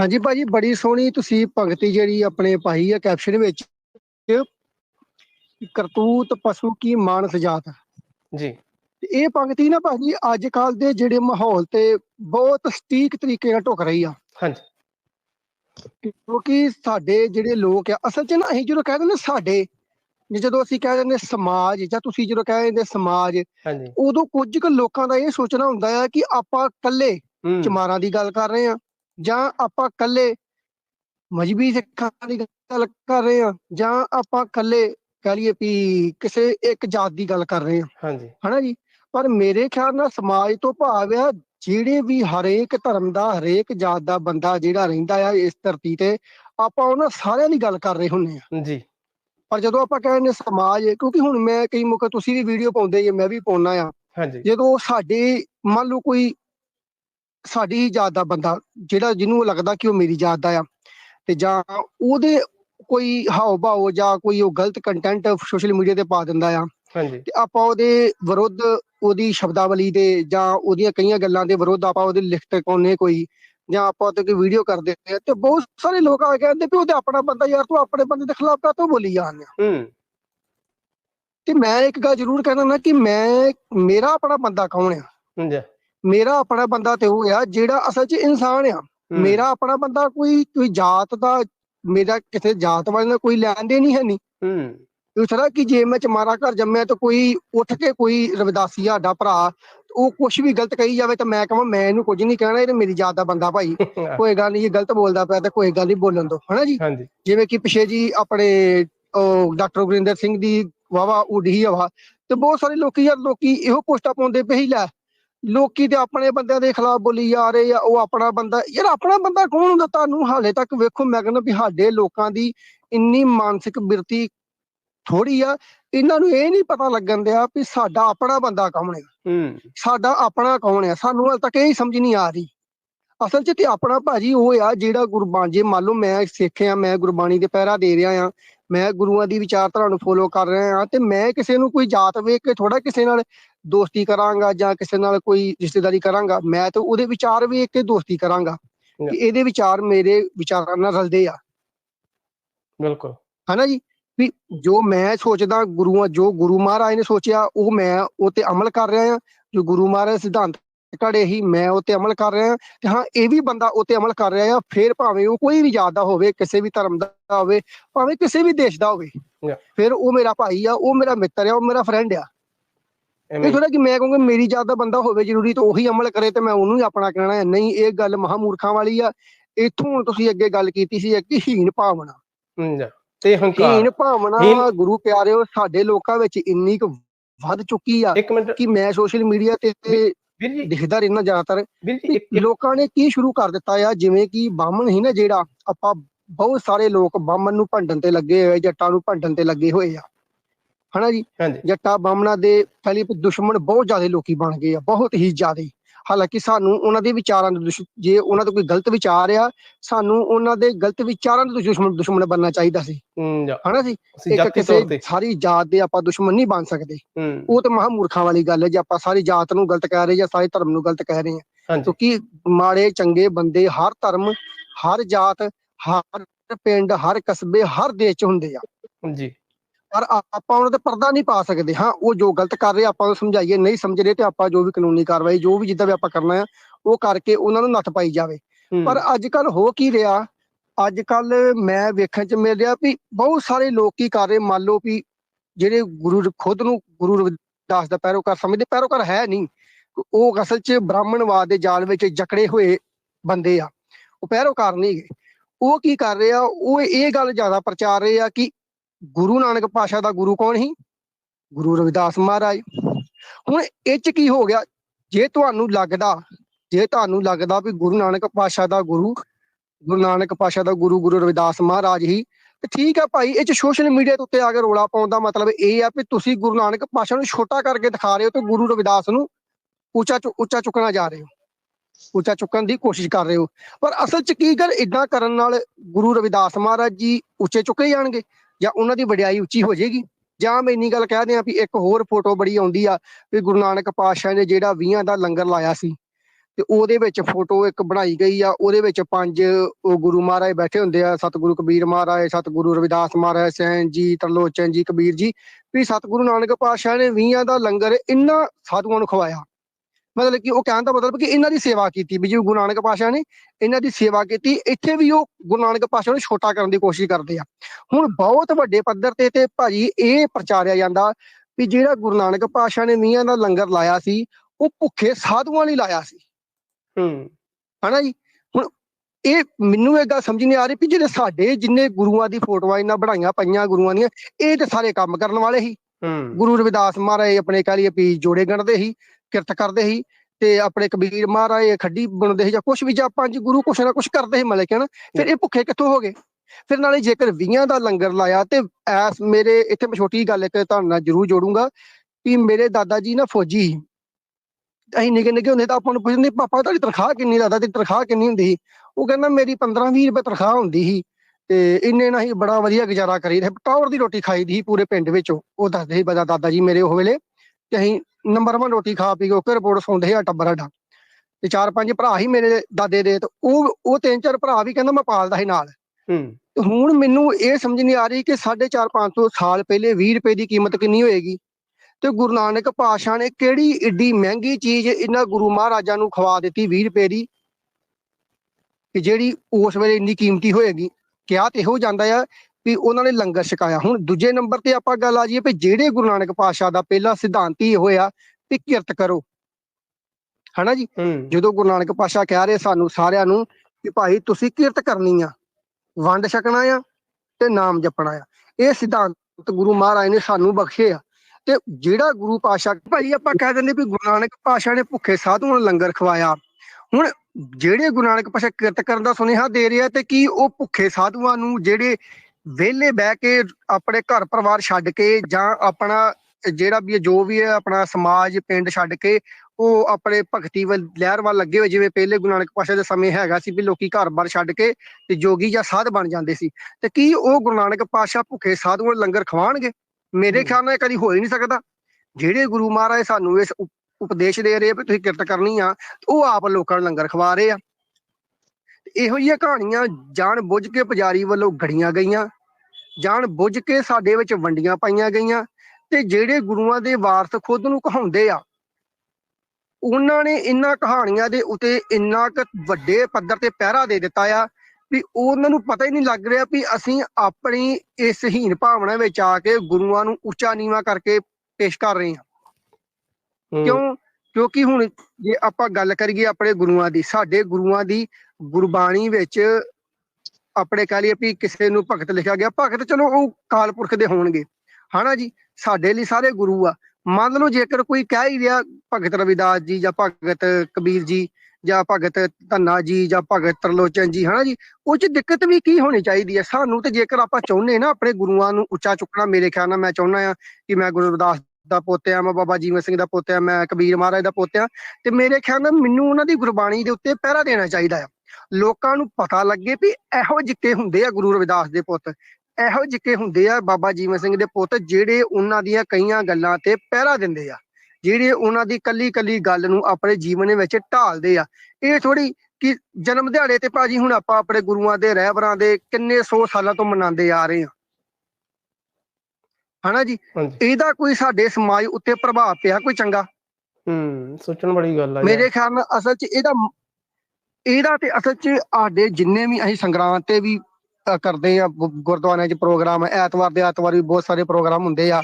ਹਾਂਜੀ ਭਾਜੀ ਬੜੀ ਸੋਹਣੀ ਤੁਸੀਂ ਪੰਕਤੀ ਜਿਹੜੀ ਆਪਣੇ ਪਾਈ ਹੈ ਕੈਪਸ਼ਨ ਵਿੱਚ ਕਰਤੂਤ ਪਸ਼ੂ ਕੀ ਮਾਨਸ ਜਾਤ। ਜੀ। ਇਹ ਪੰਕਤੀ ਨਾ ਭਾਜੀ ਅੱਜ ਕੱਲ ਦੇ ਜਿਹੜੇ ਮਾਹੌਲ ਤੇ ਬਹੁਤ ਸਟੀਕ ਤਰੀਕੇ ਨਾਲ ਢੁਕ ਰਹੀ ਆ। ਹਾਂਜੀ। ਕਿਉਂਕਿ ਸਾਡੇ ਜਿਹੜੇ ਲੋਕ ਆ ਅਸਲ 'ਚ ਨਾ ਅਸੀਂ ਜਦੋਂ ਕਹਿ ਦਿੰਦੇ ਸਾਡੇ ਜਦੋਂ ਅਸੀਂ ਕਹਿ ਦਿੰਦੇ ਸਮਾਜ ਜਾਂ ਤੁਸੀਂ ਜਦੋਂ ਕਹਿ ਦਿੰਦੇ ਸਮਾਜ ਹਾਂਜੀ। ਉਦੋਂ ਕੁਝ ਕੁ ਲੋਕਾਂ ਦਾ ਇਹ ਸੋਚਣਾ ਹੁੰਦਾ ਆ ਕਿ ਆਪਾਂ ਇਕੱਲੇ ਚਮਾਰਾਂ ਦੀ ਗੱਲ ਕਰ ਰਹੇ ਆ ਜਾਂ ਆਪਾਂ ਇਕੱਲੇ ਮਜਬੀ ਸਿੱਖਾਂ ਦੀ ਗੱਲ ਕਰ ਰਹੇ ਆ ਜਾਂ ਆਪਾਂ ਇਕੱਲੇ ਕਹ ਲਈਏ ਵੀ ਕਿਸੇ ਇੱਕ ਜਾਤ ਦੀ ਗੱਲ ਕਰ ਰਹੇ ਆ ਹਾਂਜੀ। ਹਨਾ ਜੀ? ਪਰ ਮੇਰੇ ਖਿਆਲ ਨਾਲ ਸਮਾਜ ਤੋਂ ਭਾਵ ਆ ਜਿਹੜੇ ਵੀ ਹਰੇਕ ਧਰਮ ਦਾ ਹਰੇਕ ਜਾਤ ਦਾ ਬੰਦਾ ਜਿਹੜਾ ਰਹਿੰਦਾ ਆ ਇਸ ਧਰਤੀ ਤੇ ਆਪਾਂ ਉਹਨਾਂ ਸਾਰਿਆਂ ਦੀ ਗੱਲ ਕਰ ਰਹੇ ਹੁੰਨੇ ਆ ਜੀ। ਪਰ ਜਦੋਂ ਆਪਾਂ ਕਹਿੰਦੇ ਸਮਾਜ ਕਿਉਂਕਿ ਹੁਣ ਮੈਂ ਕਈ ਮੌਕੇ ਤੁਸੀਂ ਵੀ ਵੀਡੀਓ ਪਾਉਂਦੇ ਜੇ ਮੈਂ ਵੀ ਪਾਉਣਾ ਆ। ਹਾਂਜੀ। ਜਦੋਂ ਸਾਡੇ ਮੰਨ ਲਓ ਕੋਈ ਸਾਡੀ ਜਾਤ ਦਾ ਬੰਦਾ ਜਿਹੜਾ ਜਿਹਨੂੰ ਲੱਗਦਾ ਕਿ ਉਹ ਮੇਰੀ ਜਾਤ ਦਾ ਆ। ਤੇ ਜਾਂ ਉਹਦੇ ਕੋਈ ਹਾਵ ਭਾਵ ਜਾਂ ਕੋਈ ਉਹ ਗਲਤ ਕੰਟੈਂਟ ਸੋਸ਼ਲ ਮੀਡੀਆ ਤੇ ਪਾ ਦਿੰਦਾ ਆ। ਹਾਂਜੀ। ਤੇ ਆਪਾਂ ਉਹਦੇ ਵਿਰੁੱਧ ਉਹਦੀ ਸ਼ਬਦਾਵਲੀ ਦੇ ਜਾਂ ਉਹਦੀਆਂ ਕਈਆਂ ਗੱਲਾਂ ਦੇ ਵਿਰੁੱਧ ਆਪਾਂ ਉਹਦੇ ਲਿਖਤ ਪਾਉਂਦੇ ਕੋਈ ਜਾਂ ਆਪਾਂ ਉਹਤੇ ਕੋਈ ਵੀਡੀਓ ਕਰਦੇ ਆ ਤੇ ਬਹੁਤ ਸਾਰੇ ਲੋਕ ਆ ਕੇ ਕਹਿੰਦੇ ਵੀ ਉਹਦੇ ਆਪਣਾ ਬੰਦਾ ਯਾਰ ਤੂੰ ਆਪਣੇ ਬੰਦੇ ਦੇ ਖਿਲਾਫ ਕਾਹਤੋਂ ਬੋਲੀ ਜਾਂਦੇ ਹੂੰ। ਤੇ ਮੈਂ ਇੱਕ ਗੱਲ ਜ਼ਰੂਰ ਕਹਿਣਾ ਨਾ ਕਿ ਮੈਂ ਮੇਰਾ ਆਪਣਾ ਬੰਦਾ ਕੌਣ ਆ? ਹਾਂਜੀ। ਮੇਰਾ ਆਪਣਾ ਬੰਦਾ ਤੇ ਉਹ ਆ ਜਿਹੜਾ ਅਸਲ 'ਚ ਇਨਸਾਨ ਆ। ਮੇਰਾ ਆਪਣਾ ਬੰਦਾ ਕੋਈ ਕੋਈ ਜਾਤ ਦਾ ਮੇਰਾ ਕਿਸੇ ਜਾਤ ਵਾਲੇ ਨਾਲ ਕੋਈ ਲੈਣ ਦੇ ਨਹੀਂ ਹੈ ਨਹੀਂ। ਹੂੰ। ਦੂਸਰਾ ਕਿ ਜੇ ਮੈਂ ਚਮਾਰਾ ਘਰ ਜੰਮਿਆ ਤਾਂ ਕੋਈ ਉੱਠ ਕੇ ਕੋਈ ਰਵਿਦਾਸੀ ਸਾਡਾ ਭਰਾ ਉਹ ਕੁਝ ਵੀ ਗਲਤ ਕਹੀ ਜਾਵੇ ਤਾਂ ਮੈਂ ਕਹਾਂ ਮੈਂ ਇਹਨੂੰ ਕੁਝ ਨਹੀਂ ਕਹਿਣਾ ਇਹ ਮੇਰੀ ਜਾਤ ਦਾ ਬੰਦਾ ਭਾਈ। ਕੋਈ ਗੱਲ ਨਹੀਂ ਇਹ ਗਲਤ ਬੋਲਦਾ ਪਿਆ ਤਾਂ ਕੋਈ ਗੱਲ ਨਹੀਂ ਬੋਲਣ ਦੋ ਹਨਾ ਜੀ? ਜਿਵੇਂ ਕਿ ਪਿਛੇ ਜੀ ਆਪਣੇ ਉਹ ਡਾਕਟਰ ਗੁਰਿੰਦਰ ਸਿੰਘ ਦੀ ਵਾਵਾ ਉਡੀ ਹਵਾ ਤੇ ਬਹੁਤ ਸਾਰੇ ਲੋਕੀ ਯਾਰ ਲੋਕੀ ਇਹੋ ਪੋਸਟਾਂ ਪਾਉਂਦੇ ਹੀ ਲੈ ਲੋਕੀ ਤੇ ਆਪਣੇ ਬੰਦਿਆਂ ਦੇ ਖਿਲਾਫ ਬੋਲੀ ਜਾ ਰਹੇ ਆ ਉਹ ਆਪਣਾ ਬੰਦਾ ਯਾਰ ਆਪਣਾ ਬੰਦਾ ਕੌਣ ਹੁੰਦਾ ਤੁਹਾਨੂੰ ਹਾਲੇ ਤੱਕ ਵੇਖੋ ਮੈਂ ਕਹਿੰਦਾ ਵੀ ਸਾਡੇ ਲੋਕਾਂ ਦੀ ਇੰਨੀ ਮਾਨਸਿਕ ਬਿਰਤੀ ਥੋੜੀ ਆ ਇਹਨਾਂ ਨੂੰ ਇਹ ਨਹੀਂ ਪਤਾ ਲੱਗਣ ਦਿਆ ਵੀ ਸਾਡਾ ਆਪਣਾ ਬੰਦਾ ਕੌਣ ਹੈ ਹੂੰ। ਸਾਡਾ ਆਪਣਾ ਕੌਣ ਹੈ ਸਾਨੂੰ ਹਾਲੇ ਤੱਕ ਇਹ ਸਮਝ ਨਹੀਂ ਆ ਰਹੀ। ਅਸਲ 'ਚ ਤੇ ਆਪਣਾ ਭਾਜੀ ਉਹ ਆ ਜਿਹੜਾ ਗੁਰਬਾਣੀ ਜੇ ਮੰਨ ਲਓ ਮੈਂ ਸਿੱਖ ਆ ਮੈਂ ਗੁਰਬਾਣੀ ਦੇ ਪਹਿਰਾ ਦੇ ਰਿਹਾ ਆ ਮੈਂ ਗੁਰੂਆਂ ਦੀ ਵਿਚਾਰਧਾਰਾ ਨੂੰ ਫੋਲੋ ਕਰ ਰਿਹਾ ਆ ਤੇ ਮੈਂ ਕਿਸੇ ਨੂੰ ਕੋਈ ਜਾਤ ਵੇਖ ਕੇ ਥੋੜਾ ਕਿਸੇ ਨਾਲ ਦੋਸਤੀ ਕਰਾਂਗਾ ਜਾਂ ਕਿਸੇ ਨਾਲ ਕੋਈ ਰਿਸ਼ਤੇਦਾਰੀ ਕਰਾਂਗਾ ਮੈਂ ਤਾਂ ਉਹਦੇ ਵਿਚਾਰ ਵੇਖ ਕੇ ਦੋਸਤੀ ਕਰਾਂਗਾ ਕਿ ਇਹਦੇ ਵਿਚਾਰ ਮੇਰੇ ਵਿਚਾਰਾਂ ਨਾਲ ਰਲਦੇ ਆ। ਬਿਲਕੁਲ। ਹਨਾ ਜੀ? ਵੀ ਜੋ ਮੈਂ ਸੋਚਦਾ ਗੁਰੂਆਂ ਜੋ ਗੁਰੂ ਮਹਾਰਾਜ ਨੇ ਸੋਚਿਆ ਉਹ ਮੈਂ ਉਹ ਤੇ ਅਮਲ ਕਰ ਰਿਹਾ ਹਾਂ ਜੋ ਗੁਰੂ ਮਹਾਰਾਜ ਸਿਧਾਂਤ ਘੜੇ ਹੀ ਮੈਂ ਉਹ ਤੇ ਅਮਲ ਕਰ ਰਿਹਾ ਤੇ ਹਾਂ ਇਹ ਵੀ ਬੰਦਾ ਉਹ ਤੇ ਅਮਲ ਕਰ ਰਿਹਾ ਆ ਫਿਰ ਭਾਵੇਂ ਉਹ ਕੋਈ ਵੀ ਜਾਤ ਦਾ ਹੋਵੇ ਕਿਸੇ ਵੀ ਧਰਮ ਦਾ ਹੋਵੇ ਭਾਵੇਂ ਕਿਸੇ ਵੀ ਦੇਸ਼ ਦਾ ਹੋਵੇ. ਫਿਰ ਉਹ ਮੇਰਾ ਭਾਈ ਆ ਉਹ ਮੇਰਾ ਮਿੱਤਰ ਆ ਉਹ ਮੇਰਾ ਫਰੈਂਡ ਆ। ਇਹ ਥੋੜਾ ਕਿ ਮੈਂ ਕਹੂੰਗਾ ਮੇਰੀ ਜਾਤ ਦਾ ਬੰਦਾ ਹੋਵੇ ਜ਼ਰੂਰੀ ਤਾਂ ਉਹੀ ਅਮਲ ਕਰੇ ਤੇ ਮੈਂ ਉਹਨੂੰ ਹੀ ਆਪਣਾ ਕਹਿਣਾ ਹੈ ਨਹੀਂ ਇਹ ਗੱਲ ਮਹਾਮੂਰਖਾਂ ਵਾਲੀ ਆ ਇੱਥੋਂ ਹੁਣ ਤੁਸੀਂ ਅੱਗੇ ਗੱਲ ਕੀਤੀ ਸੀ ਇੱਕ ਹੀਨ ਭਾਵਨਾ। ਹੂੰ, ਤੇ ਹੰਕਾਰ। ਹੀਨ ਭਾਵਨਾ ਗੁਰੂ ਪਿਆਰਿਓ ਸਾਡੇ ਲੋਕਾਂ ਵਿੱਚ ਇੰਨੀ ਕੁ ਵੱਧ ਚੁੱਕੀ ਆ ਕਿ ਮੈਂ ਸੋਸ਼ਲ ਮੀਡੀਆ ਤੇ ਵੀਰ ਜੀ। ਦਿਖਦਾ ਰਹਿਣਾ ਜ਼ਿਆਦਾਤਰ। ਵੀਰ ਜੀ ਲੋਕਾਂ ਨੇ ਕੀ ਸ਼ੁਰੂ ਕਰ ਦਿੱਤਾ ਆ? ਜਿਵੇਂ ਕਿ ਬਾਹਮਣ ਹੀ ਨਾ ਜਿਹੜਾ ਆਪਾਂ ਬਹੁਤ ਸਾਰੇ ਲੋਕ ਬਾਹਮਣ ਨੂੰ ਭੰਡਣ ਤੇ ਲੱਗੇ ਹੋਏ ਜੱਟਾਂ ਨੂੰ ਭੰਡਣ ਤੇ ਲੱਗੇ ਹੋਏ ਆ। ਹਨਾ ਜੀ? ਜੱਟਾ ਬਾਹਮਣਾ ਦੇ ਪਹਿਲੀ ਦੁਸ਼ਮਣ ਬਹੁਤ ਜ਼ਿਆਦਾ ਲੋਕੀ ਬਣ ਗਏ ਆ ਬਹੁਤ ਹੀ ਜ਼ਿਆਦਾ। ਹਾਲਾਂਕਿ ਸਾਨੂੰ ਉਹਨਾਂ ਦੇ ਵਿਚਾਰਾਂ ਦੇ ਜੇ ਉਹਨਾਂ ਦਾ ਕੋਈ ਗਲਤ ਵਿਚਾਰ ਆ ਸਾਨੂੰ ਉਹਨਾਂ ਦੇ ਗਲਤ ਵਿਚਾਰਾਂ ਦੇ ਦੁਸ਼ਮਣ ਦੁਸ਼ਮਣ ਬਣਨਾ ਚਾਹੀਦਾ ਸੀ। ਹਨਾ ਜੀ? ਇੱਕ ਕਿਸੇ ਸਾਰੀ ਜਾਤ ਦੇ ਆਪਾਂ ਦੁਸ਼ਮਣ ਨਹੀਂ ਬਣ ਸਕਦੇ। ਉਹ ਤਾਂ ਮਹਾਮੂਰਖਾਂ ਵਾਲੀ ਗੱਲ ਹੈ ਜੇ ਆਪਾਂ ਸਾਰੀ ਜਾਤ ਨੂੰ ਗਲਤ ਕਹਿ ਰਹੇ ਜਾਂ ਸਾਰੇ ਧਰਮ ਨੂੰ ਗਲਤ ਕਹਿ ਰਹੇ ਹਾਂ। ਕਿਉਂਕਿ ਮਾੜੇ ਚੰਗੇ ਬੰਦੇ ਹਰ ਧਰਮ ਹਰ ਜਾਤ ਹਰ ਪਿੰਡ ਹਰ ਕਸਬੇ ਹਰ ਦੇਸ਼ ਚ ਹੁੰਦੇ ਆ। ਜੀ। ਪਰ ਆਪਾਂ ਉਹਨਾਂ ਤੇ ਪਰਦਾ ਨਹੀਂ ਪਾ ਸਕਦੇ। ਹਾਂ ਉਹ ਜੋ ਗਲਤ ਕਰ ਰਹੇ ਆਪਾਂ ਨੂੰ ਸਮਝਾਈਏ ਨਹੀਂ ਸਮਝ ਰਹੇ ਤੇ ਆਪਾਂ ਜੋ ਵੀ ਕਾਨੂੰਨੀ ਕਾਰਵਾਈ ਜੋ ਵੀ ਜਿੱਦਾਂ ਵੀ ਆਪਾਂ ਕਰਨਾ ਆ ਉਹ ਕਰਕੇ ਉਹਨਾਂ ਨੂੰ ਨੱਥ ਪਾਈ ਜਾਵੇ। ਹੂੰ, ਪਰ ਅੱਜ ਕੱਲ ਹੋ ਕੀ ਰਿਹਾ? ਅੱਜ ਕੱਲ ਮੈਂ ਵੇਖਣ ਚ ਮਿਲ ਰਿਹਾ ਵੀ ਬਹੁਤ ਸਾਰੇ ਲੋਕ ਕੀ ਕਰ ਰਹੇ? ਮੰਨ ਲਓ ਵੀ ਜਿਹੜੇ ਗੁਰੂ ਖੁਦ ਨੂੰ ਗੁਰੂ ਰਵਿਦਾਸ ਦਾ ਪੈਰੋਕਾਰ ਸਮਝਦੇ ਪੈਰੋਕਾਰ ਹੈ ਨਹੀਂ। ਉਹ ਅਸਲ ਚ ਬ੍ਰਾਹਮਣਵਾਦ ਦੇ ਜਾਲ ਵਿੱਚ ਜਕੜੇ ਹੋਏ ਬੰਦੇ ਆ। ਉਹ ਪੈਰੋਕਾਰ ਨਹੀਂ ਉਹ ਕੀ ਕਰ ਰਹੇ ਆ? ਉਹ ਇਹ ਗੱਲ ਜ਼ਿਆਦਾ ਪ੍ਰਚਾਰ ਰਹੇ ਆ ਕਿ ਗੁਰੂ ਨਾਨਕ ਪਾਸ਼ਾ ਦਾ ਗੁਰੂ ਕੌਣ ਸੀ? ਗੁਰੂ ਰਵਿਦਾਸ ਮਹਾਰਾਜ। ਹੁਣ ਇਹ ਚ ਕੀ ਹੋ ਗਿਆ? ਜੇ ਤੁਹਾਨੂੰ ਲੱਗਦਾ, ਜੇ ਤੁਹਾਨੂੰ ਲੱਗਦਾ ਵੀ ਗੁਰੂ ਨਾਨਕ ਪਾਤਸ਼ਾਹ ਦਾ ਗੁਰੂ ਗੁਰੂ ਨਾਨਕ ਪਾਤਸ਼ਾਹ ਦਾ ਗੁਰੂ ਗੁਰੂ ਰਵਿਦਾਸ ਮਹਾਰਾਜ ਹੀ, ਤੇ ਠੀਕ ਆ ਭਾਈ, ਇਹ ਚ ਸੋਸ਼ਲ ਮੀਡੀਆ ਦੇ ਉੱਤੇ ਆ ਕੇ ਰੋਲਾ ਪਾਉਣ ਦਾ ਮਤਲਬ ਇਹ ਆ ਵੀ ਤੁਸੀਂ ਗੁਰੂ ਨਾਨਕ ਪਾਤਸ਼ਾਹ ਨੂੰ ਛੋਟਾ ਕਰਕੇ ਦਿਖਾ ਰਹੇ ਹੋ ਤੇ ਗੁਰੂ ਰਵਿਦਾਸ ਨੂੰ ਉੱਚਾ ਚੁ- ਉੱਚਾ ਚੁੱਕਣਾ ਜਾ ਰਹੇ ਹੋ। ਉੱਚਾ ਚੁੱਕਣ ਦੀ ਕੋਸ਼ਿਸ਼ ਕਰ ਰਹੇ ਹੋ। ਪਰ ਅਸਲ ਚ ਕੀ ਗੱਲ? ਇਦਾਂ ਕਰਨ ਨਾਲ ਗੁਰੂ ਰਵਿਦਾਸ ਮਹਾਰਾਜ ਜੀ ਉੱਚੇ ਚੁੱਕੇ ਜਾਣਗੇ। ਜਾਂ ਉਹਨਾਂ ਦੀ ਵਡਿਆਈ ਉੱਚੀ ਹੋ ਜਾਏਗੀ। ਜਾਂ ਮੈਂ ਇੰਨੀ ਗੱਲ ਕਹਿ ਦਿਆਂ ਵੀ ਇੱਕ ਹੋਰ ਫੋਟੋ ਬੜੀ ਆਉਂਦੀ ਆ ਵੀ ਗੁਰੂ ਨਾਨਕ ਪਾਤਸ਼ਾਹ ਨੇ ਜਿਹੜਾ 20 ਦਾ ਲੰਗਰ ਲਾਇਆ ਸੀ ਤੇ ਉਹਦੇ ਵਿੱਚ ਫੋਟੋ ਇੱਕ ਬਣਾਈ ਗਈ ਆ, ਉਹਦੇ ਵਿੱਚ ਪੰਜ ਉਹ ਗੁਰੂ ਮਹਾਰਾਜ ਬੈਠੇ ਹੁੰਦੇ ਆ, ਸਤਿਗੁਰੂ ਕਬੀਰ ਮਹਾਰਾਜ, ਸਤਿਗੁਰੂ ਰਵਿਦਾਸ ਮਹਾਰਾਜ, ਸੈਨ ਜੀ, ਤਰਲੋਚਨ ਜੀ, ਕਬੀਰ ਜੀ, ਵੀ ਸਤਿਗੁਰੂ ਨਾਨਕ ਪਾਤਸ਼ਾਹ ਨੇ ਵੀਹਾਂ ਦਾ ਲੰਗਰ ਇਹਨਾਂ ਸਾਧੂਆਂ ਨੂੰ ਖਵਾਇਆ। ਮਤਲਬ ਕਿ ਉਹ ਕਹਿਣ ਦਾ ਮਤਲਬ ਕਿ ਇਹਨਾਂ ਦੀ ਸੇਵਾ ਕੀਤੀ ਵੀ ਜੀ ਗੁਰੂ ਨਾਨਕ ਪਾਤਸ਼ਾਹ ਨੇ ਇਹਨਾਂ ਦੀ ਸੇਵਾ ਕੀਤੀ ਇੱਥੇ ਵੀ ਉਹ ਗੁਰੂ ਨਾਨਕ ਪਾਤਸ਼ਾਹ ਨੂੰ ਛੋਟਾ ਕਰਨ ਦੀ ਕੋਸ਼ਿਸ਼ ਕਰਦੇ ਆ। ਹੁਣ ਬਹੁਤ ਵੱਡੇ ਪੱਧਰ ਤੇ ਤੇ ਭਾਜੀ ਇਹ ਪ੍ਰਚਾਰਿਆ ਜਾਂਦਾ ਵੀ ਜਿਹੜਾ ਗੁਰੂ ਨਾਨਕ ਪਾਤਸ਼ਾਹ ਨੇ ਮੀਆਂ ਦਾ ਲੰਗਰ ਲਾਇਆ ਸੀ ਉਹ ਭੁੱਖੇ ਸਾਧੂਆਂ ਲਈ ਲਾਇਆ ਸੀ। ਹੂੰ। ਹਨਾ ਜੀ? ਹੁਣ ਇਹ ਮੈਨੂੰ ਇਹ ਗੱਲ ਸਮਝ ਨਹੀਂ ਆ ਰਹੀ ਵੀ ਜਿਹੜੇ ਸਾਡੇ ਜਿੰਨੇ ਗੁਰੂਆਂ ਦੀ ਫੋਟੋਆਂ ਇਹਨਾਂ ਬਣਾਈਆਂ ਪਈਆਂ ਗੁਰੂਆਂ ਦੀਆਂ ਇਹ ਤੇ ਸਾਰੇ ਕੰਮ ਕਰਨ ਵਾਲੇ ਸੀ। ਹੂੰ। ਗੁਰੂ ਰਵਿਦਾਸ ਮਹਾਰਾਜ ਆਪਣੇ ਕਹ ਲਈਏ ਵੀ ਜੋੜੇ ਗਣਦੇ ਸੀ। ਕਿਰਤ ਕਰਦੇ ਸੀ ਤੇ ਆਪਣੇ ਕਬੀਰ ਮਹਾਰਾਜ ਖੱਡੀ ਬਣਦੇ ਸੀ ਜਾਂ ਕੁਛ ਵੀ ਜਾਂ ਪੰਜ ਗੁਰੂ ਕੁਛ ਨਾ ਕੁਛ ਕਰਦੇ ਸੀ ਮਤਲਬ ਕਿ ਹਨਾ? ਫਿਰ ਇਹ ਭੁੱਖੇ ਕਿੱਥੋਂ ਹੋ ਗਏ? ਫਿਰ ਨਾਲੇ ਜੇਕਰ 20 ਦਾ ਲੰਗਰ ਲਾਇਆ ਤੇ ਐਸ ਮੇਰੇ ਇੱਥੇ ਮੈਂ ਛੋਟੀ ਗੱਲ ਇੱਕ ਤੁਹਾਡੇ ਨਾਲ ਜ਼ਰੂਰ ਜੋੜੂੰਗਾ ਕਿ ਮੇਰੇ ਦਾਦਾ ਜੀ ਨਾ ਫੌਜੀ ਸੀ। ਅਸੀਂ ਨਿੱਕੇ ਨਿੱਕੇ ਹੁੰਦੇ ਤਾਂ ਆਪਾਂ ਨੂੰ ਪੁੱਛਦੇ ਪਾਪਾ, ਤੁਹਾਡੀ ਤਨਖਾਹ ਕਿੰਨੀ ਦਾਦਾ ਤੇਰੀ ਤਨਖਾਹ ਕਿੰਨੀ ਹੁੰਦੀ ਸੀ? ਉਹ ਕਹਿੰਦਾ, ਮੇਰੀ 15 20 ਰੁਪਏ ਤਨਖਾਹ ਹੁੰਦੀ ਸੀ ਤੇ ਇੰਨੇ ਨਾਲ ਹੀ ਬੜਾ ਵਧੀਆ ਗੁਜ਼ਾਰਾ ਕਰੀਦਾ ਸੀ। ਟੌਰ ਦੀ ਰੋਟੀ ਖਾਈ ਦੀ ਸੀ ਪੂਰੇ ਪਿੰਡ ਵਿੱਚ, ਉਹ ਦੱਸਦੇ ਸੀ ਬਦਾ ਦਾਦਾ ਜੀ ਮੇਰੇ ਉਹ ਵੇਲੇ ਤੇ ਅਸੀਂ ਨੰਬਰ 1 ਰੋਟੀ ਖਾ ਪੀ ਕੇ ਉਹ ਰਿਪੋਰਟ ਸੌਂਦੇ ਸੀ ਆ ਟੱਬਰ ਸਾਡਾ ਤੇ ਚਾਰ ਪੰਜ ਭਰਾ ਹੀ ਮੇਰੇ ਦਾਦੇ ਦੇ ਤੇ ਉਹ ਉਹ ਤਿੰਨ ਚਾਰ ਭਰਾ ਵੀ ਕਹਿੰਦਾ ਮੈਂ ਪਾਲਦਾ ਸੀ ਨਾਲ। ਹੂੰ। ਹੁਣ ਮੈਨੂੰ ਇਹ ਸਮਝ ਨਹੀਂ ਆ ਰਹੀ ਕਿ 4.5 500 ਸਾਲ ਪਹਿਲੇ 20 ਰੁਪਏ ਦੀ ਕੀਮਤ ਕਿੰਨੀ ਹੋਏਗੀ। ਤੇ ਗੁਰੂ ਨਾਨਕ ਪਾਤਸ਼ਾਹ ਨੇ ਕਿਹੜੀ ਏਡੀ ਮਹਿੰਗੀ ਚੀਜ਼ ਇਹਨਾਂ ਗੁਰੂ ਮਹਾਰਾਜਾਂ ਨੂੰ ਖਵਾ ਦਿੱਤੀ 20 ਰੁਪਏ ਦੀ? ਕਿ ਜਿਹੜੀ ਉਸ ਵੇਲੇ ਇੰਨੀ ਕੀਮਤੀ ਹੋਏਗੀ। ਕਿਹਾ ਤੇ ਇਹੋ ਜਾਂਦਾ ਆ ਵੀ ਉਹਨਾਂ ਨੇ ਲੰਗਰ ਛਕਾਇਆ। ਹੁਣ ਦੂਜੇ ਨੰਬਰ ਤੇ ਆਪਾਂ ਗੱਲ ਆ ਜਾਈਏ ਵੀ ਜਿਹੜੇ ਗੁਰੂ ਨਾਨਕ ਪਾਤਸ਼ਾਹ ਦਾ ਪਹਿਲਾ ਸਿਧਾਂਤ ਹੀ ਹੋਇਆ ਵੀ ਕਿਰਤ ਕਰੋ। ਹਨਾ ਜੀ? ਜਦੋਂ ਗੁਰੂ ਨਾਨਕ ਪਾਤਸ਼ਾਹ ਕਹਿ ਰਹੇ ਸਾਨੂੰ ਸਾਰਿਆਂ ਨੂੰ ਕਿ ਭਾਈ ਤੁਸੀਂ ਕਿਰਤ ਕਰਨੀ ਆ ਵੰਡ ਛਕਣਾ ਆ ਤੇ ਨਾਮ ਜਪਣਾ ਆ। ਇਹ ਸਿਧਾਂਤ ਗੁਰੂ ਮਹਾਰਾਜ ਨੇ ਸਾਨੂੰ ਬਖਸ਼ੇ ਆ। ਤੇ ਜਿਹੜਾ ਗੁਰੂ ਪਾਤਸ਼ਾਹ ਭਾਈ ਆਪਾਂ ਕਹਿ ਦਿੰਦੇ ਵੀ ਗੁਰੂ ਨਾਨਕ ਪਾਤਸ਼ਾਹ ਨੇ ਭੁੱਖੇ ਸਾਧੂਆਂ ਨੂੰ ਲੰਗਰ ਖਵਾਇਆ। ਹੁਣ ਜਿਹੜੇ ਗੁਰੂ ਨਾਨਕ ਪਾਤਸ਼ਾਹ ਕਿਰਤ ਕਰਨ ਦਾ ਸੁਨੇਹਾ ਦੇ ਰਿਹਾ ਤੇ ਕੀ ਉਹ ਭੁੱਖੇ ਸਾਧੂਆਂ ਨੂੰ ਜਿਹੜੇ ਵਿਹਲੇ ਬਹਿ ਕੇ ਆਪਣੇ ਘਰ ਪਰਿਵਾਰ ਛੱਡ ਕੇ ਜਾਂ ਆਪਣਾ ਜਿਹੜਾ ਵੀ ਜੋ ਵੀ ਹੈ ਆਪਣਾ ਸਮਾਜ ਪਿੰਡ ਛੱਡ ਕੇ ਉਹ ਆਪਣੇ ਭਗਤੀ ਵੱਲ ਲਹਿਰ ਵੱਲ ਲੱਗੇ ਹੋਏ ਜਿਵੇਂ ਪਹਿਲੇ ਗੁਰੂ ਨਾਨਕ ਪਾਤਸ਼ਾਹ ਦੇ ਸਮੇਂ ਹੈਗਾ ਸੀ ਵੀ ਲੋਕੀ ਘਰ-ਬਾਰ ਛੱਡ ਕੇ ਤੇ ਜੋਗੀ ਜਾਂ ਸਾਧ ਬਣ ਜਾਂਦੇ ਸੀ। ਤੇ ਕੀ ਉਹ ਗੁਰੂ ਨਾਨਕ ਪਾਤਸ਼ਾਹ ਭੁੱਖੇ ਸਾਧੂਆਂ ਨੂੰ ਲੰਗਰ ਖਵਾਣਗੇ ਮੇਰੇ। ਖਿਆਲ ਨਾਲ ਕਦੀ ਹੋ ਹੀ ਨਹੀਂ ਸਕਦਾ। ਜਿਹੜੇ ਗੁਰੂ ਮਹਾਰਾਜ ਸਾਨੂੰ ਇਸ ਉਪ- ਉਪਦੇਸ਼ ਦੇ ਰਹੇ ਵੀ ਤੁਸੀਂ ਕਿਰਤ ਕਰਨੀ ਆ ਉਹ ਆਪ ਲੋਕਾਂ ਨੂੰ ਲੰਗਰ ਖਵਾ ਰਹੇ ਆ। ਇਹੋ ਜਿਹੀਆਂ ਕਹਾਣੀਆਂ ਜਾਣ ਬੁੱਝ ਕੇ ਪੁਜਾਰੀ ਵੱਲੋਂ ਗੜੀਆਂ ਗਈਆਂ ਜਾਣ ਬੁੱਝ ਕੇ ਸਾਡੇ ਵਿੱਚ ਵੰਡੀਆਂ ਪਾਈਆਂ ਗਈਆਂ ਤੇ ਜਿਹੜੇ ਗੁਰੂਆਂ ਦੇ ਵਾਰਸ ਖੁਦ ਨੂੰ ਕਹਾਉਂਦੇ ਆ ਉਹਨਾਂ ਨੇ ਇਹਨਾਂ ਕਹਾਣੀਆਂ ਦੇ ਉਤੇ ਇੰਨਾ ਕੁ ਵੱਡੇ ਪੱਧਰ ਤੇ ਪਹਿਰਾ ਦੇ ਦਿੱਤਾ ਆ ਵੀ ਉਹਨਾਂ ਨੂੰ ਪਤਾ ਹੀ ਨਹੀਂ ਲੱਗ ਰਿਹਾ ਵੀ ਅਸੀਂ ਆਪਣੀ ਇਸ ਹੀਨ ਭਾਵਨਾ ਵਿੱਚ ਆ ਕੇ ਗੁਰੂਆਂ ਨੂੰ ਉੱਚਾ ਨੀਵਾ ਕਰਕੇ ਪੇਸ਼ ਕਰ ਰਹੇ ਹੂੰ, ਕਿਉਂ? ਕਿਉਂਕਿ ਹੁਣ ਜੇ ਆਪਾਂ ਗੱਲ ਕਰੀਏ ਆਪਣੇ ਗੁਰੂਆਂ ਦੀ ਸਾਡੇ ਗੁਰੂਆਂ ਦੀ ਗੁਰਬਾਣੀ ਵਿੱਚ ਆਪਣੇ ਕਹ ਲਈਏ ਵੀ ਕਿਸੇ ਨੂੰ ਭਗਤ ਲਿਖਿਆ ਗਿਆ, ਭਗਤ ਚਲੋ ਉਹ ਕਾਲਪੁਰਖ ਦੇ ਹੋਣਗੇ। ਹਨਾ ਜੀ? ਸਾਡੇ ਲਈ ਸਾਰੇ ਗੁਰੂ ਆ। ਮੰਨ ਲਓ ਜੇਕਰ ਕੋਈ ਕਹਿ ਹੀ ਰਿਹਾ, ਭਗਤ ਰਵਿਦਾਸ ਜੀ ਜਾਂ ਭਗਤ ਕਬੀਰ ਜੀ ਜਾਂ ਭਗਤ ਧੰਨਾ ਜੀ ਜਾਂ ਭਗਤ ਤਰਲੋਚਨ ਜੀ, ਹਨਾ ਜੀ? ਉਹ ਚ ਦਿੱਕਤ ਵੀ ਕੀ ਹੋਣੀ ਚਾਹੀਦੀ ਹੈ ਸਾਨੂੰ ਤੇ ਜੇਕਰ ਆਪਾਂ ਚਾਹੁੰਦੇ ਨਾ ਆਪਣੇ ਗੁਰੂਆਂ ਨੂੰ ਉੱਚਾ ਚੁੱਕਣਾ, ਮੇਰੇ ਖਿਆਲ ਨਾਲ ਮੈਂ ਚਾਹੁੰਦਾ ਆ ਕਿ ਮੈਂ ਗੁਰੂ ਰਵਿਦਾਸ ਦਾ ਪੋਤਿਆ ਮੈਂ ਬਾਬਾ ਜੀਵਨ ਸਿੰਘ ਦਾ ਪੋਤਿਆ ਮੈਂ ਕਬੀਰ ਮਹਾਰਾਜ ਦਾ ਪੋਤਿਆ ਤੇ ਮੇਰੇ ਖਿਆਲ ਨਾਲ ਮੈਨੂੰ ਉਹਨਾਂ ਦੀ ਗੁਰਬਾਣੀ ਦੇ ਉੱਤੇ ਪਹਿਰਾ ਦੇਣਾ ਚਾਹੀਦਾ ਆ। ਲੋਕਾਂ ਨੂੰ ਪਤਾ ਲੱਗੇ ਵੀ ਇਹੋ ਜਿੱਕੇ ਹੁੰਦੇ ਆ ਗੁਰੂ ਰਵਿਦਾਸ ਦੇ ਪੁੱਤ। ਇਹੋ ਜਿੱਕੇ ਹੁੰਦੇ ਆ ਬਾਬਾ ਜੀਵਨ ਸਿੰਘ ਦੇ ਪੁੱਤ ਜਿਹੜੇ ਉਹਨਾਂ ਦੀਆਂ ਕਈਆਂ ਗੱਲਾਂ ਤੇ ਪਹਿਰਾ ਦਿੰਦੇ ਆ। ਜਿਹੜੇ ਉਹਨਾਂ ਦੀ ਕੱਲੀ ਕੱਲੀ ਗੱਲ ਨੂੰ ਆਪਣੇ ਜੀਵਨ ਵਿੱਚ ਢਾਲਦੇ ਆ। ਇਹ ਥੋੜੀ ਕਿ ਜਨਮ ਦਿਹਾੜੇ ਤੇ ਭਾਜੀ ਹੁਣ ਆਪਾਂ ਆਪਣੇ ਗੁਰੂਆਂ ਦੇ ਰਹਿਬਰਾਂ ਦੇ ਕਿੰਨੇ ਸੌ ਸਾਲਾਂ ਤੋਂ ਮਨਾਉਂਦੇ ਆ ਰਹੇ ਆ ਹਨਾ ਜੀ? ਇਹਦਾ ਕੋਈ ਸਾਡੇ ਸਮਾਜ ਉੱਤੇ ਪ੍ਰਭਾਵ ਪਿਆ ਕੋਈ ਚੰਗਾ? ਹੂੰ ਸੋਚਣ ਵਾਲੀ ਗੱਲ ਆ ਮੇਰੇ ਖਿਆਲ ਨਾਲ ਅਸਲ 'ਚ ਇਹਦਾ ਇਹਦਾ ਤੇ ਅਸਲ 'ਚ ਸਾਡੇ ਜਿੰਨੇ ਵੀ ਅਸੀਂ ਸੰਗਰਾਂਦ ਤੇ ਵੀ ਕਰਦੇ ਆ ਗੁਰਦੁਆਰਿਆਂ 'ਚ ਪ੍ਰੋਗਰਾਮ, ਐਤਵਾਰ ਦੇ ਐਤਵਾਰ ਵੀ ਬਹੁਤ ਸਾਰੇ ਪ੍ਰੋਗਰਾਮ ਹੁੰਦੇ ਆ।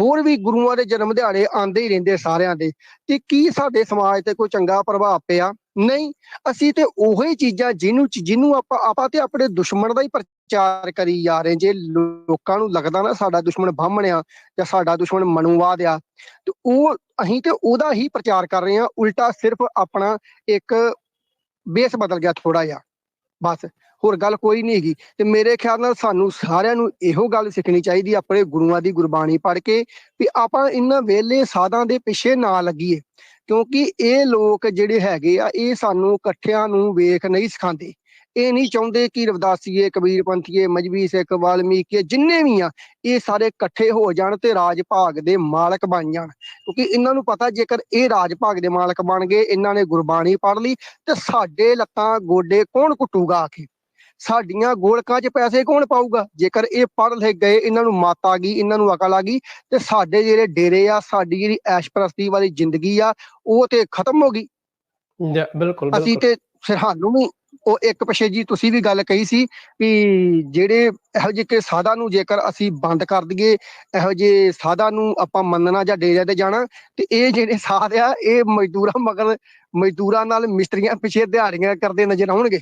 ਹੋਰ ਵੀ ਗੁਰੂਆਂ ਦੇ ਜਨਮ ਦਿਹਾੜੇ ਆਉਂਦੇ ਹੀ ਰਹਿੰਦੇ ਸਾਰਿਆਂ ਦੇ। ਤੇ ਕੀ ਸਾਡੇ ਸਮਾਜ ਤੇ ਕੋਈ ਚੰਗਾ ਪ੍ਰਭਾਵ ਪਿਆ? ਨਹੀਂ, ਅਸੀਂ ਤੇ ਉਹੀ ਚੀਜ਼ਾਂ ਜਿਹਨੂੰ ਜਿਹਨੂੰ ਆਪਾਂ ਆਪਾਂ ਤੇ ਆਪਣੇ ਦੁਸ਼ਮਣ ਦਾ ਹੀ ਪ੍ਰਚਾਰ ਕਰੀ ਜਾ ਰਹੇ ਜੇ ਲੋਕਾਂ ਨੂੰ ਲੱਗਦਾ ਨਾ ਸਾਡਾ ਦੁਸ਼ਮਣ ਬਾਹਮਣ ਆ ਜਾਂ ਸਾਡਾ ਦੁਸ਼ਮਣ ਮਨੂਵਾਦ ਆ, ਤੇ ਉਹ, ਅਸੀਂ ਤੇ ਉਹਦਾ ਹੀ ਪ੍ਰਚਾਰ ਕਰ ਰਹੇ ਹਾਂ। ਉਲਟਾ ਸਿਰਫ ਆਪਣਾ ਇੱਕ ਬੇਸ ਬਦਲ ਗਿਆ ਥੋੜਾ ਜਿਹਾ। ਬਸ, ਹੋਰ ਗੱਲ ਕੋਈ ਨਹੀਂ ਹੈਗੀ। ਤੇ ਮੇਰੇ ਖਿਆਲ ਨਾਲ ਸਾਨੂੰ ਸਾਰਿਆਂ ਨੂੰ ਇਹੋ ਗੱਲ ਸਿੱਖਣੀ ਚਾਹੀਦੀ ਆਪਣੇ ਗੁਰੂਆਂ ਦੀ ਗੁਰਬਾਣੀ ਪੜ੍ਹ ਕੇ, ਵੀ ਆਪਾਂ ਇਹਨਾਂ ਵੇਲੇ ਸਾਧਾਂ ਦੇ ਪਿੱਛੇ ਨਾ ਲੱਗੀਏ। ਕਿਉਂਕਿ ਇਹ ਲੋਕ ਜਿਹੜੇ ਹੈਗੇ ਆ, ਇਹ ਸਾਨੂੰ ਇਕੱਠਿਆਂ ਨੂੰ ਵੇਖ ਨਹੀਂ ਸਿਖਾਉਂਦੇ। ਇਹ ਨਹੀਂ ਚਾਹੁੰਦੇ ਕਿ ਰਵਿਦਾਸੀਏ ਕਬੀਰਪੰਥੀਏ ਮਜਬੀ ਸਿੱਖ ਵਾਲਮੀਕੀ ਜਿੰਨੇ ਵੀ ਆ ਇਹ ਸਾਰੇ ਇਕੱਠੇ ਹੋ ਜਾਣ ਤੇ ਰਾਜ ਭਾਗ ਦੇ ਮਾਲਕ ਬਣ ਜਾਣ। ਕਿਉਂਕਿ ਇਹਨਾਂ ਨੂੰ ਪਤਾ ਜੇਕਰ ਇਹ ਰਾਜ ਭਾਗ ਦੇ ਮਾਲਕ ਬਣ ਗਏ ਇਹਨਾਂ ਨੇ ਗੁਰਬਾਣੀ ਪੜ੍ਹ ਲਈ ਤੇ ਸਾਡੇ ਲੱਤਾਂ ਗੋਡੇ ਕੌਣ ਕੁੱਟੂਗਾ ਆ ਕੇ? ਸਾਡੀਆਂ ਗੋਲਕਾਂ 'ਚ ਪੈਸੇ ਕੌਣ ਪਾਊਗਾ? ਜੇਕਰ ਇਹ ਪੜ੍ਹ ਲਿਖ ਗਏ ਇਹਨਾਂ ਨੂੰ ਮੱਤ ਆ ਗਈ ਇਹਨਾਂ ਨੂੰ ਅਕਲ ਆ ਗਈ ਤੇ ਸਾਡੇ ਜਿਹੜੇ ਡੇਰੇ ਆ ਸਾਡੀ ਜਿਹੜੀ ਐਸ਼ਪ੍ਰਸਤੀ ਵਾਲੀ ਜ਼ਿੰਦਗੀ ਆ ਉਹ ਤੇ ਖਤਮ ਹੋ ਗਈ। ਜਾਂ ਬਿਲਕੁਲ। ਅਸੀਂ ਤੇ ਫਿਰ ਸਾਨੂੰ ਵੀ, ਉਹ ਇੱਕ ਪਿਛੇ ਜੀ ਤੁਸੀਂ ਵੀ ਗੱਲ ਕਹੀ ਸੀ ਵੀ ਜਿਹੜੇ ਇਹੋ ਜਿਹੇ ਕਿ ਸਾਧਾਂ ਨੂੰ ਜੇਕਰ ਅਸੀਂ ਬੰਦ ਕਰ ਦਈਏ, ਇਹੋ ਜਿਹੇ ਸਾਧਾਂ ਨੂੰ ਆਪਾਂ ਮੰਨਣਾ ਜਾਂ ਡੇਰੇ ਤੇ ਜਾਣਾ, ਤੇ ਇਹ ਜਿਹੜੇ ਸਾਧ ਆ, ਇਹ ਮਜ਼ਦੂਰਾਂ ਮਗਰ, ਮਜ਼ਦੂਰਾਂ ਨਾਲ ਮਿਸਤਰੀਆਂ ਪਿਛੇ ਦਿਹਾੜੀਆਂ ਕਰਦੇ ਨਜ਼ਰ ਆਉਣਗੇ।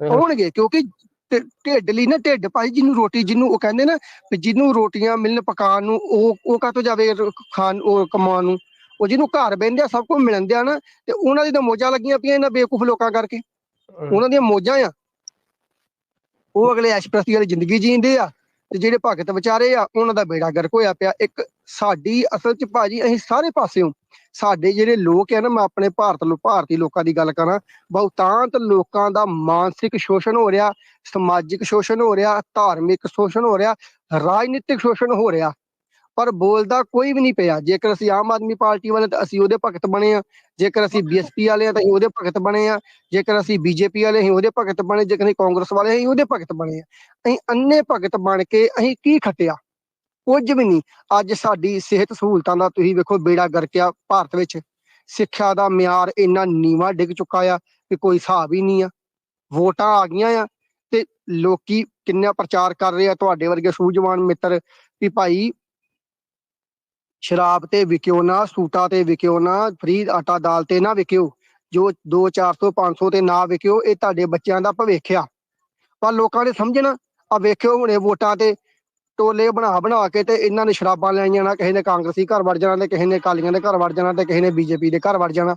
ਆਉਣਗੇ, ਕਿਉਂਕਿ ਢਿੱਡ ਲਈ ਨਾ ਢਿੱਡ, ਭਾਈ ਜਿਹਨੂੰ ਰੋਟੀ ਜਿਹਨੂੰ ਉਹ ਕਹਿੰਦੇ ਨਾ ਜਿਹਨੂੰ ਰੋਟੀਆਂ ਮਿਲਣ ਪਕਾਉਣ ਨੂੰ, ਉਹ ਉਹ ਕਾਹਤੋਂ ਜਾਵੇ ਖਾਣ, ਉਹ ਕਮਾਉਣ ਨੂੰ? ਉਹ ਜਿਹਨੂੰ ਘਰ ਬਹਿੰਦੇ ਆ ਸਭ ਕੁਝ ਮਿਲਣਦੇ ਆ ਨਾ ਤੇ ਉਹਨਾਂ ਦੀ ਤਾਂ ਮੋਜਾਂ ਲੱਗੀਆਂ ਪਈਆਂ ਇਹਨਾਂ ਬੇਵਕੂਫ ਲੋਕਾਂ ਕਰਕੇ। ਉਹਨਾਂ ਦੀਆਂ ਮੋਜਾਂ ਆ। ਉਹ ਅਗਲੇ ਐਸ਼ਪ੍ਰਸਤੀ ਵਾਲੀ ਜ਼ਿੰਦਗੀ ਜੀਂਦੇ ਆ ਤੇ ਜਿਹੜੇ ਭਗਤ ਵਿਚਾਰੇ ਆ ਉਹਨਾਂ ਦਾ ਬੇੜਾ ਗਰਕ ਹੋਇਆ ਪਿਆ। ਇੱਕ ਸਾਡੀ ਅਸਲ ਚ ਭਾਜੀ ਅਸੀਂ ਸਾਰੇ ਪਾਸਿਓਂ ਸਾਡੇ ਜਿਹੜੇ ਲੋਕ ਆ ਨਾ ਮੈਂ ਆਪਣੇ ਭਾਰਤ ਲੋ ਭਾਰਤੀ ਲੋਕਾਂ ਦੀ ਗੱਲ ਕਰਾਂ ਬਹੁਤਾਂਤ ਲੋਕਾਂ ਦਾ ਮਾਨਸਿਕ ਸ਼ੋਸ਼ਣ ਹੋ ਰਿਹਾ ਸਮਾਜਿਕ ਸ਼ੋਸ਼ਣ ਹੋ ਰਿਹਾ ਧਾਰਮਿਕ ਸ਼ੋਸ਼ਣ ਹੋ ਰਿਹਾ ਰਾਜਨੀਤਿਕ ਸ਼ੋਸ਼ਣ ਹੋ ਰਿਹਾ। ਪਰ ਬੋਲਦਾ ਕੋਈ ਵੀ ਨਹੀਂ ਪਿਆ। ਜੇਕਰ ਅਸੀਂ ਆਮ ਆਦਮੀ ਪਾਰਟੀ ਵਾਲੇ ਤਾਂ ਅਸੀਂ ਉਹਦੇ ਭਗਤ ਬਣੇ ਆ ਜੇਕਰ ਅਸੀਂ ਬੀਐਸਪੀ ਵਾਲੇ ਆ ਤਾਂ ਅਸੀਂ ਉਹਦੇ ਭਗਤ ਬਣੇ ਆ ਜੇਕਰ ਅਸੀਂ ਬੀਜੇਪੀ ਵਾਲੇ ਅਸੀਂ ਉਹਦੇ ਭਗਤ ਬਣੇ ਜੇਕਰ ਅਸੀਂ ਕਾਂਗਰਸ ਵਾਲੇ ਅਸੀਂ ਉਹਦੇ ਭਗਤ ਬਣੇ ਆ ਅਸੀਂ ਅੰਨੇ ਭਗਤ ਬਣ ਕੇ ਅਸੀਂ ਕੀ ਖੱਟਿਆ? ਕੁਝ ਵੀ ਨਹੀਂ। ਅੱਜ ਸਾਡੀ ਸਿਹਤ ਸਹੂਲਤਾਂ ਦਾ ਤੁਸੀਂ ਵੇਖੋ ਬੇੜਾ ਗਰਕਿਆ ਭਾਰਤ ਵਿੱਚ। ਸਿੱਖਿਆ ਦਾ ਮਿਆਰ ਇੰਨਾ ਨੀਵਾ ਡਿੱਗ ਚੁੱਕਾ ਆ ਕਿ ਕੋਈ ਹਿਸਾਬ ਹੀ ਨਹੀਂ ਆ। ਵੋਟਾਂ ਆ ਗਈਆਂ ਆ ਤੇ ਲੋਕੀ ਕਿੰਨਾ ਪ੍ਰਚਾਰ ਕਰ ਰਹੇ ਆ। ਤੁਹਾਡੇ ਵਰਗੇ ਸੂਝਵਾਨ ਮਿੱਤਰ ਵੀ ਭਾਈ ਸ਼ਰਾਬ ਤੇ ਵਿਕਿਓ ਨਾ ਸੂਟਾਂ ਤੇ ਵਿਕਿਓ ਨਾ ਫਰੀ ਆਟਾ ਦਾਲ ਤੇ ਨਾ ਵਿਕਿਓ। ਜੋ 2 400 500 ਤੇ ਨਾ ਵਿਕਿਓ ਇਹ ਤੁਹਾਡੇ ਬੱਚਿਆਂ ਦਾ ਭਵਿੱਖ ਆ। ਪਰ ਲੋਕਾਂ ਨੇ ਸਮਝਣਾ ਆ ਵੇਖਿਓ ਹੁਣੇ ਵੋਟਾਂ ਤੇ ਟੋਲੇ ਬਣਾ ਬਣਾ ਕੇ ਤੇ ਇਹਨਾਂ ਨੇ ਸ਼ਰਾਬਾਂ ਲੈ ਜਾਣਾ ਕਿਸੇ ਨੇ ਕਾਂਗਰਸੀ ਘਰ ਵੜ ਜਾਣਾ ਤੇ ਕਿਸੇ ਨੇ ਅਕਾਲੀਆਂ ਦੇ ਘਰ ਵੜ ਜਾਣਾ ਤੇ ਕਿਸੇ ਨੇ ਬੀਜੇਪੀ ਦੇ ਘਰ ਵੜ ਜਾਣਾ।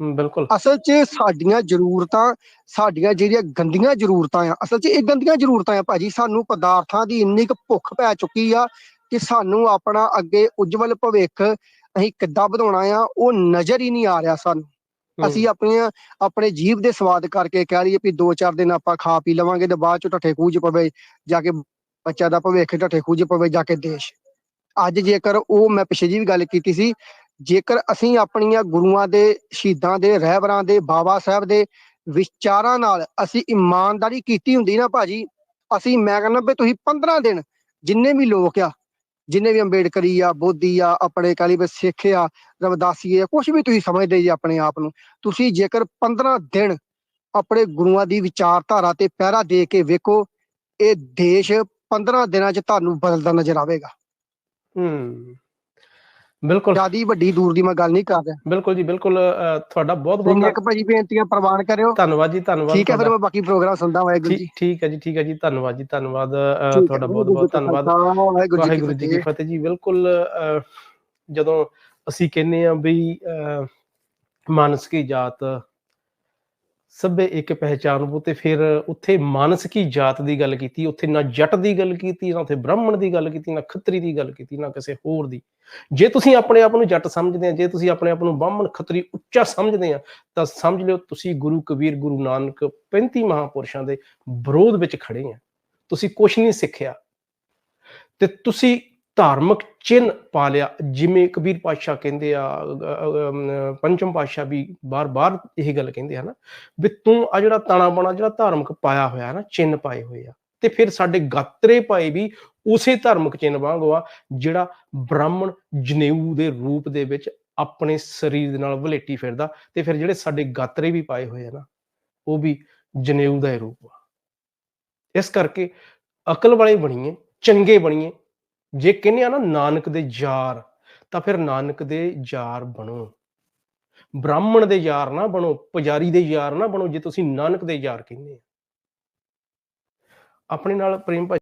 ਬਿਲਕੁਲ। ਅਸਲ 'ਚ ਸਾਡੀਆਂ ਜ਼ਰੂਰਤਾਂ ਸਾਡੀਆਂ ਜਿਹੜੀਆਂ ਗੰਦੀਆਂ ਜ਼ਰੂਰਤਾਂ ਆ ਅਸਲ 'ਚ ਇਹ ਗੰਦੀਆਂ ਜ਼ਰੂਰਤਾਂ ਆ ਭਾਜੀ ਸਾਨੂੰ ਪਦਾਰਥਾਂ ਦੀ ਇੰਨੀ ਕੁ ਭੁੱਖ ਪੈ ਚੁੱਕੀ ਆ ਕਿ ਸਾਨੂੰ ਆਪਣਾ ਅੱਗੇ ਉਜਵਲ ਭਵਿੱਖ ਅਸੀਂ ਕਿੱਦਾਂ ਵਧਾਉਣਾ ਆ ਉਹ ਨਜ਼ਰ ਹੀ ਨਹੀਂ ਆ ਰਿਹਾ ਸਾਨੂੰ। ਅਸੀਂ ਆਪਣੀਆਂ ਆਪਣੇ ਜੀਵ ਦੇ ਸਵਾਦ ਕਰਕੇ ਕਹਿ ਲਈਏ ਵੀ ਦੋ ਚਾਰ ਦਿਨ ਆਪਾਂ ਖਾ ਪੀ ਲਵਾਂਗੇ ਤੇ ਬਾਅਦ ਚ ਢੱਠੇ ਖੂਜ ਪਵੇ ਜਾ ਕੇ ਬੱਚਾ ਦਾ ਭਵਿੱਖ ਢੱਠੇ ਖੂਜ ਪਵੇ ਜਾ ਕੇ ਦੇਸ਼। ਅੱਜ ਜੇਕਰ ਉਹ ਮੈਂ ਪਿਛੇ ਜੀ ਵੀ ਗੱਲ ਕੀਤੀ ਸੀ ਜੇਕਰ ਅਸੀਂ ਆਪਣੀਆਂ ਗੁਰੂਆਂ ਦੇ ਸ਼ਹੀਦਾਂ ਦੇ ਰਹਿਬਰਾਂ ਦੇ ਬਾਬਾ ਸਾਹਿਬ ਦੇ ਵਿਚਾਰਾਂ ਨਾਲ ਅਸੀਂ ਇਮਾਨਦਾਰੀ ਕੀਤੀ ਹੁੰਦੀ ਨਾ ਭਾਜੀ ਅਸੀਂ ਮੈਂ ਕਹਿੰਦਾ ਵੀ ਤੁਸੀਂ 15 ਦਿਨ ਜਿੰਨੇ ਵੀ ਲੋਕ ਆ ਜਿੰਨੇ ਵੀ ਅੰਬੇਡਕਰੀ ਆ, ਬੋਧੀ ਆ, ਆਪਣੇ ਕਾਲੀ ਵੀ ਸਿੱਖ ਆ, ਰਵਦਾਸੀ ਆ ਕੁਝ ਵੀ ਤੁਸੀਂ ਸਮਝਦੇ ਜੀ ਆਪਣੇ ਆਪ ਨੂੰ, ਤੁਸੀਂ ਜੇਕਰ 15 ਦਿਨ ਆਪਣੇ ਗੁਰੂਆਂ ਦੀ ਵਿਚਾਰਧਾਰਾ ਤੇ ਪਹਿਰਾ ਦੇ ਕੇ ਵੇਖੋ, ਇਹ ਦੇਸ਼ 15 ਦਿਨਾਂ 'ਚ ਤੁਹਾਨੂੰ ਬਦਲਦਾ ਨਜ਼ਰ ਆਵੇਗਾ। ਹਮ ਬਿਲਕੁਲ। ਜਿਆਦੀ ਵੱਡੀ ਦੂਰ ਦੀ ਮੈਂ ਗੱਲ ਨਹੀਂ ਕਰ ਰਿਹਾ। ਬਿਲਕੁਲ ਜੀ ਬਿਲਕੁਲ ਤੁਹਾਡਾ ਬਹੁਤ ਬਹੁਤ ਇੰਨੀਆਂ ਕੁ ਭਾਜੀ ਬੇਨਤੀਆਂ ਪ੍ਰਵਾਨ ਕਰਿਓ। ਧੰਨਵਾਦ ਜੀ ਧੰਨਵਾਦ ਠੀਕ ਹੈ ਫਿਰ। ਮੈਂ ਬਾਕੀ ਪ੍ਰੋਗਰਾਮ ਸੁਣਦਾ ਵਾਹਿਗੁਰੂ ਜੀ। ਠੀਕ ਹੈ ਜੀ ਠੀਕ ਹੈ ਜੀ ਧੰਨਵਾਦ ਜੀ ਧੰਨਵਾਦ ਤੁਹਾਡਾ ਬਹੁਤ ਬਹੁਤ ਧੰਨਵਾਦ। ਵਾਹਿਗੁਰੂ ਜੀ ਕੀ ਫਤਿਹ। ਜੀ ਬਿਲਕੁਲ ਜਦੋਂ ਅਸੀਂ ਕਹਿੰਦੇ ਆ ਵੀ ਅ, ਮਾਨਸ ਕੀ ਜਾਤ ਸਭੇ ਇੱਕ ਪਹਿਚਾਨ ਉਹ ਤੇ ਫਿਰ ਉੱਥੇ ਮਾਨਸਿਕੀ ਜਾਤ ਦੀ ਗੱਲ ਕੀਤੀ, ਉੱਥੇ ਨਾ ਜੱਟ ਦੀ ਗੱਲ ਕੀਤੀ, ਨਾ ਉੱਥੇ ਬ੍ਰਾਹਮਣ ਦੀ ਗੱਲ ਕੀਤੀ, ਨਾ ਖੱਤਰੀ ਦੀ ਗੱਲ ਕੀਤੀ, ਨਾ ਕਿਸੇ ਹੋਰ ਦੀ। ਜੇ ਤੁਸੀਂ ਆਪਣੇ ਆਪ ਨੂੰ ਜੱਟ ਸਮਝਦੇ ਆ, ਜੇ ਤੁਸੀਂ ਆਪਣੇ ਆਪ ਨੂੰ ਬ੍ਰਾਹਮਣ, ਖੱਤਰੀ, ਉੱਚਾ ਸਮਝਦੇ ਆ, ਤਾਂ ਸਮਝ ਲਿਓ ਤੁਸੀਂ ਗੁਰੂ ਕਬੀਰ, ਗੁਰੂ ਨਾਨਕ 35 ਮਹਾਪੁਰਸ਼ਾਂ ਦੇ ਵਿਰੋਧ ਵਿੱਚ ਖੜੇ ਆ। ਤੁਸੀਂ ਕੁਝ ਨਹੀਂ ਸਿੱਖਿਆ। ਤੇ ਤੁਸੀਂ ਧਾਰਮਿਕ ਚਿੰਨ ਪਾ ਲਿਆ। ਜਿਵੇਂ ਕਬੀਰ ਪਾਤਸ਼ਾਹ ਕਹਿੰਦੇ ਆ ਪੰਚਮ ਪਾਤਸ਼ਾਹ ਵੀ ਬਾਰ-ਬਾਰ ਇਹ ਗੱਲ ਕਹਿੰਦੇ ਹਨ ਵੀ ਤੂੰ ਆ ਜਿਹੜਾ ਤਾਣਾ ਬਾਣਾ, ਜਿਹੜਾ ਧਾਰਮਿਕ ਪਾਇਆ ਹੋਇਆ ਨਾ ਚਿੰਨ ਪਾਏ ਹੋਏ ਆ। ਤੇ ਫਿਰ ਸਾਡੇ ਗਾਤਰੇ ਪਾਏ ਵੀ ਉਸੇ ਧਾਰਮਿਕ ਚਿੰਨ ਵਾਂਗੂ ਆ, ਜਿਹੜਾ ਬ੍ਰਾਹਮਣ ਜਨੇਊ ਦੇ ਰੂਪ ਦੇ ਵਿੱਚ ਆਪਣੇ ਸਰੀਰ ਦੇ ਨਾਲ ਵਲੇਟੀ ਫਿਰਦਾ ਤੇ ਫਿਰ ਜਿਹੜੇ ਸਾਡੇ ਗਾਤਰੇ ਵੀ ਪਾਏ ਹੋਏ ਆ ਨਾ, ਉਹ ਵੀ ਜਨੇਊ ਦਾ ਹੀ ਰੂਪ ਆ। ਇਸ ਕਰਕੇ ਅਕਲ ਵਾਲੇ ਬਣੀਏ, ਚੰਗੇ ਬਣੀਏ ਜੇ ਕਹਿੰਦੇ ਆ ਨਾ ਨਾਨਕ ਦੇ ਯਾਰ, ਤਾਂ ਫਿਰ ਨਾਨਕ ਦੇ ਯਾਰ ਬਣੋ। ਬ੍ਰਾਹਮਣ ਦੇ ਯਾਰ ਨਾ ਬਣੋ, ਪੁਜਾਰੀ ਦੇ ਯਾਰ ਨਾ ਬਣੋ, ਜੇ ਤੁਸੀਂ ਨਾਨਕ ਦੇ ਯਾਰ ਕਹਿੰਦੇ ਆ। ਆਪਣੇ ਨਾਲ ਪ੍ਰੇਮ ਭਾਈ